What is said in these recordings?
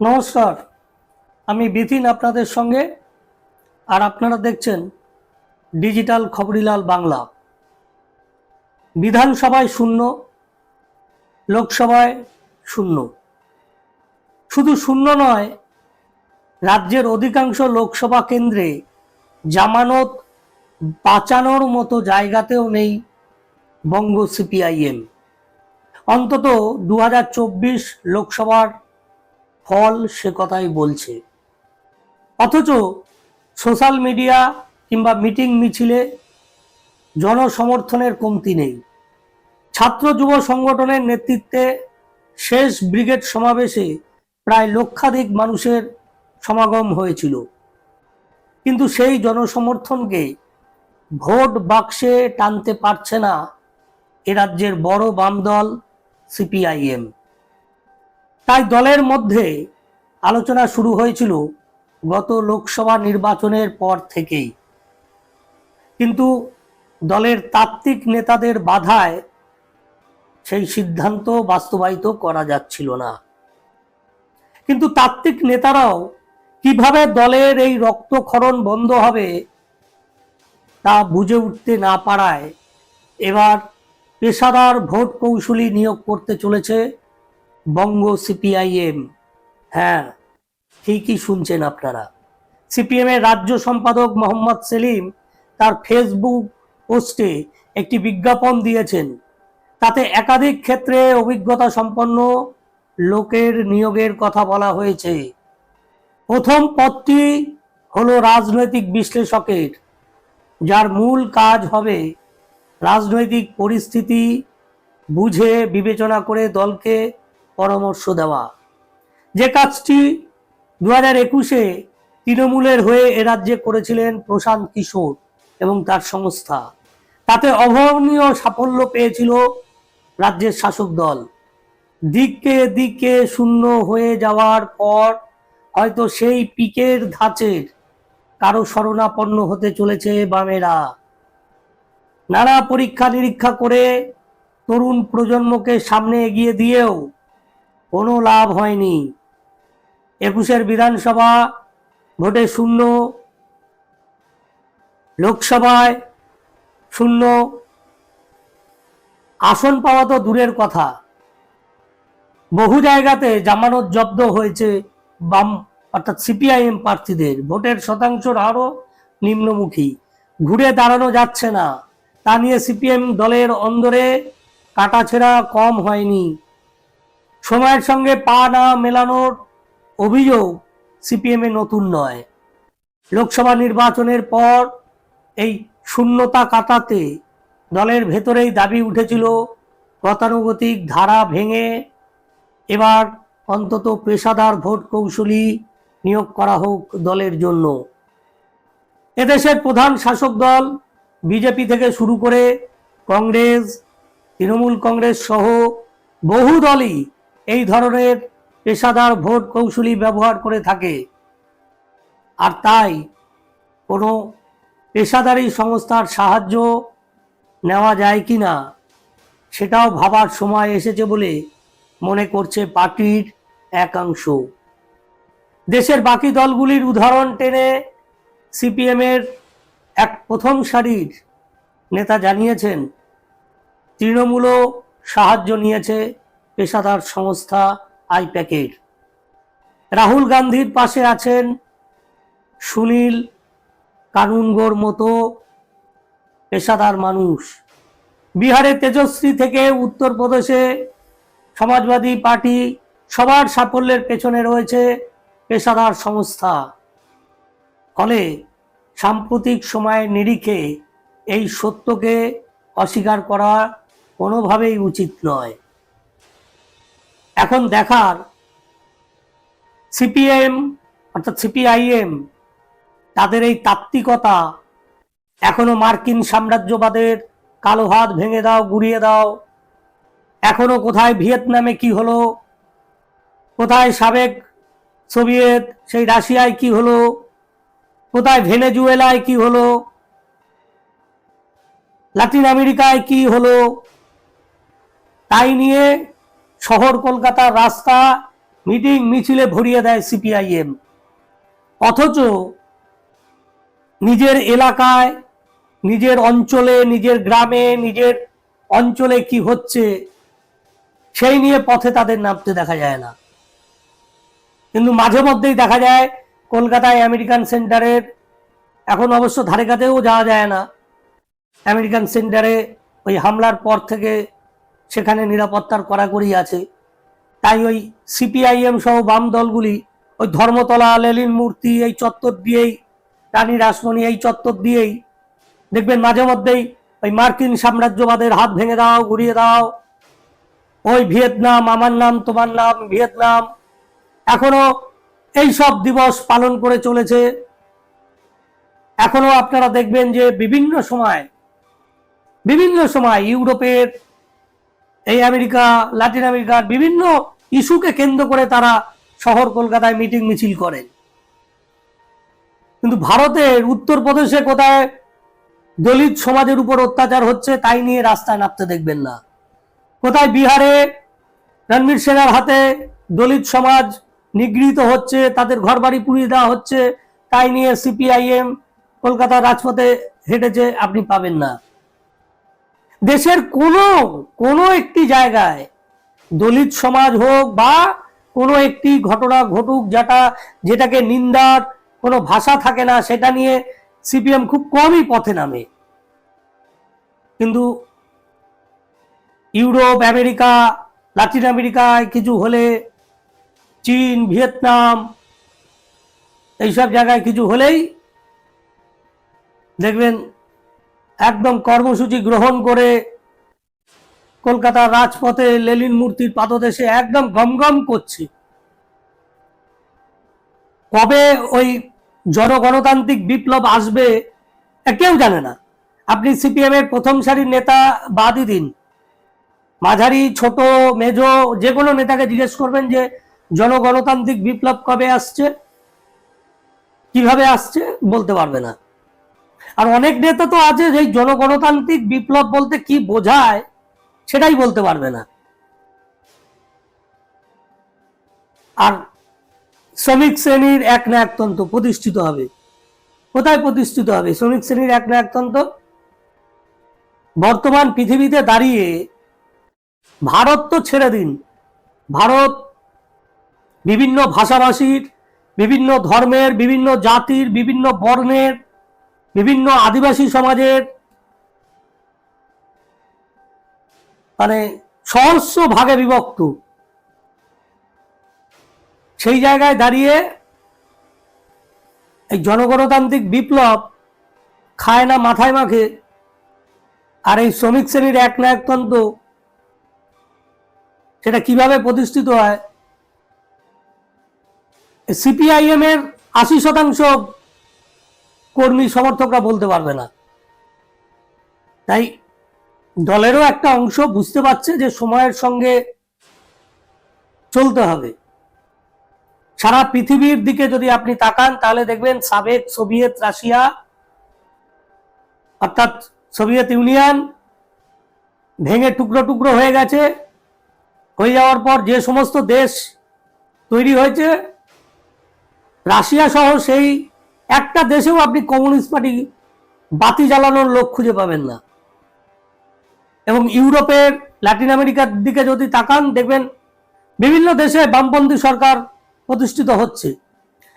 নমস্কার, আমি বিথিন আপনাদের সঙ্গে, আর আপনারা দেখছেন ডিজিটাল খবরিলাল বাংলা। বিধানসভায় শূন্য, লোকসভায় শূন্য। শুধু শূন্য নয়, রাজ্যের অধিকাংশ লোকসভা কেন্দ্রে জামানত বাঁচানোর মতো জায়গাতেও নেই বঙ্গ সিপিআইএম। অন্তত দু হাজার চব্বিশ লোকসভার ফল সে কথাই বলছে। অথচ সোশ্যাল মিডিয়া কিংবা মিটিং মিছিলে জনসমর্থনের কমতি নেই। ছাত্র যুব সংগঠনের নেতৃত্বে শেষ ব্রিগেড সমাবেশে প্রায় লক্ষাধিক মানুষের সমাগম হয়েছিল। কিন্তু সেই জনসমর্থনকে ভোট বাক্সে টানতে পারছে না এ রাজ্যের বড় বাম দল সিপিআইএম। তাই দলের মধ্যে আলোচনা শুরু হয়েছিল গত লোকসভা নির্বাচনের পর থেকেই। কিন্তু দলের তাত্ত্বিক নেতাদের বাধায় সেই সিদ্ধান্ত বাস্তবায়িত করা যাচ্ছিল না। কিন্তু তাত্ত্বিক নেতারাও কীভাবে দলের এই রক্তক্ষরণ বন্ধ হবে তা বুঝে উঠতে না পারায় এবার পেশাদার ভোট কৌশলী নিয়োগ করতে চলেছে বঙ্গ সিপিআইএম। হ্যাঁ ঠিকই শুনছেন আপনারা। সিপিএম এর রাজ্য সম্পাদক মোহাম্মদ সেলিম তার ফেসবুক পোস্টে একটি বিজ্ঞাপন দিয়েছেন। তাতে একাধিক ক্ষেত্রে অভিজ্ঞতা সম্পন্ন লোকের নিয়োগের কথা বলা হয়েছে। প্রথম পদটি হলো রাজনৈতিক বিশ্লেষকের, যার মূল কাজ হবে রাজনৈতিক পরিস্থিতি বুঝে বিবেচনা করে দলকে পরামর্শ দেওয়া। যে কাজটি দু হাজার একুশে তৃণমূলের হয়ে এ রাজ্যে করেছিলেন প্রশান্ত কিশোর এবং তার সংস্থা। তাতে অভাবনীয় সাফল্য পেয়েছিল রাজ্যের শাসক দল। দিকে দিকে শূন্য হয়ে যাওয়ার পর হয়তো সেই পিকের ধাঁচের কারও শরণাপন্ন হতে চলেছে বামেরা। নানা পরীক্ষা নিরীক্ষা করে তরুণ প্রজন্মকে সামনে এগিয়ে দিয়েও কোনো লাভ হয়নি। একুশের বিধানসভা ভোটে শূন্য, লোকসভায় শূন্য। আসন পাওয়া তো দূরের কথা। বহু জায়গাতে জামানত জব্দ হয়েছে বাম, অর্থাৎ সিপিআইএম প্রার্থীদের। ভোটের শতাংশ আরও নিম্নমুখী। ঘুরে দাঁড়ানো যাচ্ছে না। তা নিয়ে সিপিএম দলের অন্দরে কাটাছেড়া কম হয়নি। সময়ের সঙ্গে পা না মেলানোর অভিযোগ সিপিএম এ নতুন নয়। লোকসভা নির্বাচনের পর এই শূন্যতা কাটাতে দলের ভেতরেই দাবি উঠেছিল গতানুগতিক ধারা ভেঙে এবার অন্তত পেশাদার ভোট কৌশলী নিয়োগ করা হোক দলের জন্য। এদেশের প্রধান শাসক দল, বিজেপি থেকে শুরু করে কংগ্রেস, তৃণমূল কংগ্রেস সহ বহু দলই এই ধরনের পেশাদার ভোট কৌশলী ব্যবহার করে থাকে। আর তাই কোনো পেশাদারি সংস্থার সাহায্য নেওয়া যায় কি না, সেটাও ভাবার সময় এসেছে বলে মনে করছে পার্টির একাংশ। দেশের বাকি দলগুলির উদাহরণ টেনে সিপিএমের এক প্রথম সারির নেতা জানিয়েছেন, তৃণমূলও সাহায্য নিয়েছে পেশাদার সংস্থা আইপ্যাকের। রাহুল গান্ধীর পাশে আছেন সুনীল কানুনগোর মতো পেশাদার মানুষ। বিহারে তেজস্বী থেকে উত্তরপ্রদেশে সমাজবাদী পার্টি সবার সাফল্যের পেছনে রয়েছে পেশাদার সংস্থা। ফলে সাম্প্রতিক সময়ের নিরিখে এই সত্যকে অস্বীকার করা কোনোভাবেই উচিত নয়। এখন দেখার সিপিএম অর্থাৎ সিপিআইএম তাদের এই তাত্ত্বিকতা এখনও মার্কিন সাম্রাজ্যবাদের কালো হাত ভেঙে দাও, গুড়িয়ে দাও। এখনও কোথায় ভিয়েতনামে কি হলো? কোথায় সাবেক সোভিয়েত, সেই রাশিয়ায় কি হলো? কোথায় ভেনেজুয়েলায় কি হলো? লাতিন আমেরিকায় কি হলো? তাই নিয়ে শহর কলকাতার রাস্তা মিটিং মিছিলে ভরিয়ে দেয় সিপিআইএম। অথচ নিজের এলাকায়, নিজের অঞ্চলে, নিজের গ্রামে, নিজের অঞ্চলে কি হচ্ছে, সেই নিয়ে পথে তাদের নামতে দেখা যায় না। কিন্তু মাঝে মধ্যেই দেখা যায়, কলকাতায় আমেরিকান সেন্টারের এখন অবশ্য ধারে কাতেও যাওয়া যায় না। আমেরিকান সেন্টারে ওই হামলার পর থেকে সেখানে নিরাপত্তার কড়াকড়ি আছে। তাই ওই সিপিআইএম সহ বাম দলগুলি ওই ধর্মতলা, লেলিন মূর্তি, এই চত্বর দিয়েই, রানী রাসমণি এই চত্বর দিয়েই, দেখবেন মাঝে মধ্যেই ওই মার্কিন সাম্রাজ্যবাদের হাত ভেঙে দাও, ঘুরিয়ে দাও। ওই ভিয়েতনাম, আমার নাম, তোমার নাম, ভিয়েতনাম। এখনও এই সব দিবস পালন করে চলেছে। এখনও আপনারা দেখবেন যে বিভিন্ন সময় বিভিন্ন সময় ইউরোপের এই আমেরিকা, লাতিন আমেরিকার বিভিন্ন ইস্যুকে কেন্দ্র করে তারা শহর কলকাতায় মিটিং মিছিল করেন কিন্তু ভারতের উত্তরপ্রদেশে কোথায় দলিত সমাজের উপর অত্যাচার হচ্ছে, তাই নিয়ে রাস্তায় নামতে দেখবেন না। কোথায় বিহারে রণবীর সেনার হাতে দলিত সমাজ নিগৃহীত হচ্ছে, তাদের ঘরবাড়ি পুড়িয়ে দেওয়া হচ্ছে, তাই নিয়ে সিপিআইএম কলকাতার রাজপথে হেঁটেছে, আপনি পাবেন না। দেশের কোনো কোনো একটি জায়গায় দলিত সমাজ হোক বা কোনো একটি ঘটনা ঘটুক যেটা, যেটাকে নিন্দার কোনো ভাষা থাকে না, সেটা নিয়ে সিপিএম খুব কমই পথে নামে। কিন্তু ইউরোপ, আমেরিকা, লাতিন আমেরিকায় কিছু হলে, চীন, ভিয়েতনাম, এইসব জায়গায় কিছু হলেই দেখবেন একদম কর্মসূচি গ্রহণ করে কলকাতার রাজপথে লেলিন মূর্তির পাদদেশে একদম গমগম করছে। কবে ওই জনগণতান্ত্রিক বিপ্লব আসবে কেউ জানে না। আপনি সিপিএম এর প্রথম সারির নেতা বাদই দিন। মাঝারি, ছোট, মেজ, যে কোনো নেতাকে জিজ্ঞেস করবেন যে, জনগণতান্ত্রিক বিপ্লব কবে আসছে? কীভাবে আসছে? বলতে পারবে না। আর অনেক নেতা তো আছে, যে জনগণতান্ত্রিক বিপ্লব বলতে কি বোঝায়, সেটাই বলতে পারবে না। আর শ্রমিক শ্রেণির এক না একতন্ত্র প্রতিষ্ঠিত হবে। কোথায় প্রতিষ্ঠিত হবে? শ্রমিক শ্রেণির এক না একতন্ত্র বর্তমান পৃথিবীতে দাঁড়িয়ে ভারত তো ছেড়ে দিন। ভারত বিভিন্ন ভাষাভাষীর, বিভিন্ন ধর্মের, বিভিন্ন জাতির, বিভিন্ন বর্ণের বিভিন্ন আদিবাসী সমাজের মানে সহস্র ভাগে বিভক্ত। সেই জায়গায় দাঁড়িয়ে এই জনগণতান্ত্রিক বিপ্লব খায় না মাথায় মাখে আর এই শ্রমিক শ্রেণির এক না একতন্ত্র সেটা কীভাবে প্রতিষ্ঠিত হয়? সিপিআইএম এর আশি শতাংশ কর্মী সমর্থকরা বলতে পারবে না। তাই দলেরও একটা অংশ বুঝতে পারছে যে সময়ের সঙ্গে চলতে হবে। সারা পৃথিবীর দিকে যদি আপনি তাকান, তাহলে দেখবেন সাবেক সোভিয়েত রাশিয়া অর্থাৎ সোভিয়েত ইউনিয়ন ভেঙে টুকরো টুকরো হয়ে গেছে। হয়ে যাওয়ার পর যে সমস্ত দেশ তৈরি হয়েছে, রাশিয়া সহ সেই একটা দেশেও আপনি কমিউনিস্ট পার্টি বাতি জ্বালানোর লোক খুঁজে পাবেন না। এবং ইউরোপের, ল্যাটিন আমেরিকার দিকে যদি তাকান, দেখবেন বিভিন্ন দেশে বামপন্থী সরকার প্রতিষ্ঠিত হচ্ছে।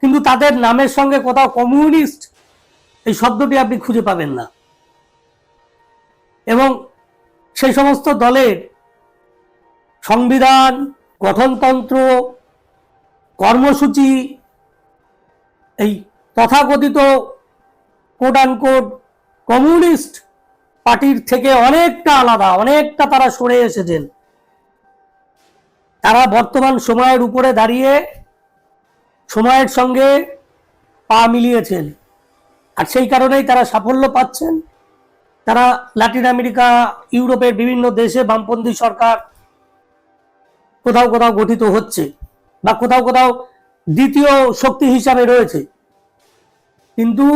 কিন্তু তাদের নামের সঙ্গে কোথাও কমিউনিস্ট এই শব্দটি আপনি খুঁজে পাবেন না। এবং সেই সমস্ত দলের সংবিধান, গঠনতন্ত্র, কর্মসূচি, এই তথাকথিত কোড কোড কমিউনিস্ট পার্টির থেকে অনেকটা আলাদা, অনেকটা তারা সরে এসেছেন। তারা বর্তমান সময়ের উপরে দাঁড়িয়ে সময়ের সঙ্গে পা মিলিয়েছেন। আর সেই কারণেই তারা সাফল্য পাচ্ছেন। তারা ল্যাটিন আমেরিকা, ইউরোপের বিভিন্ন দেশে বামপন্থী সরকার কোথাও কোথাও গঠিত হচ্ছে বা কোথাও কোথাও দ্বিতীয় শক্তি হিসাবে রয়েছে। কিন্তু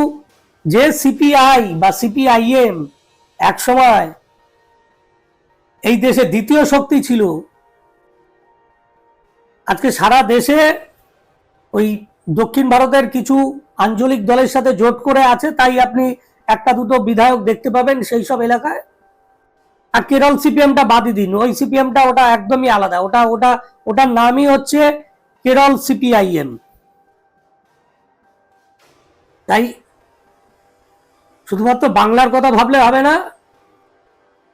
যে সিপিআই বা সিপিআইএম এক সময় এই দেশে দ্বিতীয় শক্তি ছিল, আজকে সারা দেশে ওই দক্ষিণ ভারতের কিছু আঞ্চলিক দলের সাথে জোট করে আছে, তাই আপনি একটা দুটো বিধায়ক দেখতে পাবেন সেই সব এলাকায়। আর কেরল সিপিএমটা বাদই দিন, ওই সিপিএমটা ওটা একদমই আলাদা, ওটা ওটা, ওটার নামই হচ্ছে কেরল সিপিআইএম তাই শুধুমাত্র বাংলার কথা ভাবলে হবে না,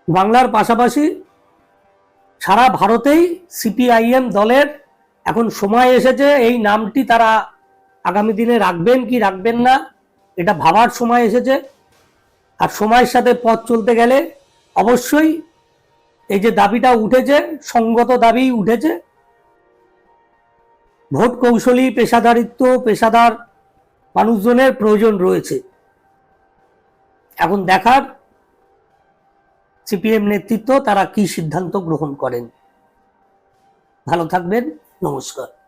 বাংলার পাশাপাশি সারা ভারতেই সিপিআইএম দলের এখন সময় এসেছে, এই নামটি তারা আগামী দিনে রাখবেন কি রাখবেন না, এটা ভাবার সময় এসেছে। আর সময়ের সাথে পথ চলতে গেলে অবশ্যই এই যে দাবিটা উঠেছে, সঙ্গত দাবি উঠেছে, ভোট কৌশলী, পেশাদারিত্ব, পেশাদার মানুষজনের প্রয়োজন রয়েছে। এখন দেখার সিপিএম নেতৃত্ব তারা কি সিদ্ধান্ত গ্রহণ করেন। ভালো থাকবেন, নমস্কার।